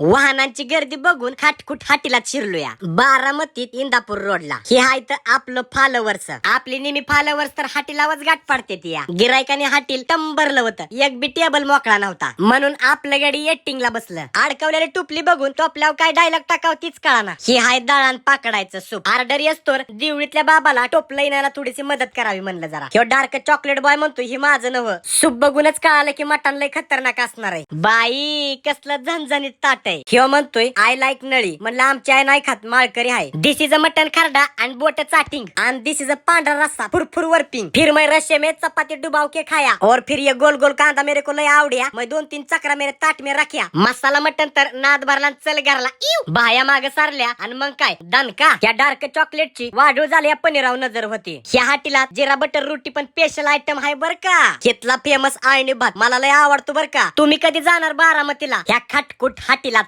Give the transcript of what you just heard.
वाहनांची गर्दी बघून खाटखुट हाटीला शिरलोया. बारामतीत इंदापूर रोडला. हे हाय तर आपलं फॉलोवर्स आपली नेहमी फॉलोवर्स तर हाटीलावच गाठ पाडते ती या. गिरायकाने हाटील टंबरलं होतं. एक बी टेबल मोकळा नव्हता. म्हणून आपलं गाडी एटिंगला बसलं. अडकवलेली टुपली बघून टोपल्यावर काय डायलॉग टाकाव तीच कळाना. ही हाय दळण पाकडायचं सूप. ऑर्डर येस्तोर दिवळीतल्या बाबाला टोपलं येण्याला थोडीशी मदत करावी म्हणलं जरा. किंवा डार्क चॉकलेट बॉय म्हणतो ही माझं नव सूप बघूनच कळालं की मटण लय खतरनाक असणार आहे. बाई कसलं झणझणीत ताट आहे ह्यो म्हणतोय आय लाईक नळी. म्हणलं आमची आय नाही खात माळकरी आहे. दिस इज अ मटन खारडा आणि बोट चाटिंग आणि दिस इज अ पांढरा रस्सा फुरफुर वर्पिंग फिर मैं रश्ये में चपाती डुबाव के खाया. और फिर ये गोल गोल कांदा मेरे को लय आवड्या. मैं दोन तीन चक्रा मेरे ताट में रख्या. मसाला मटन तर नाद भरला चल घरला. बाया माग सारल्या. आणि मग काय? दणका या डार्क चॉकलेटची वाढू झाल्या पनीराव नजर होती. ह्या हाटीला जिरा बटर रोटी पण स्पेशल आयटम आहे बर का? घेतला फेमस आळणी भात. मला लय आवडतो बर का? तुम्ही कधी जाणार बारामतीला? ह्या खटकुट हाटीला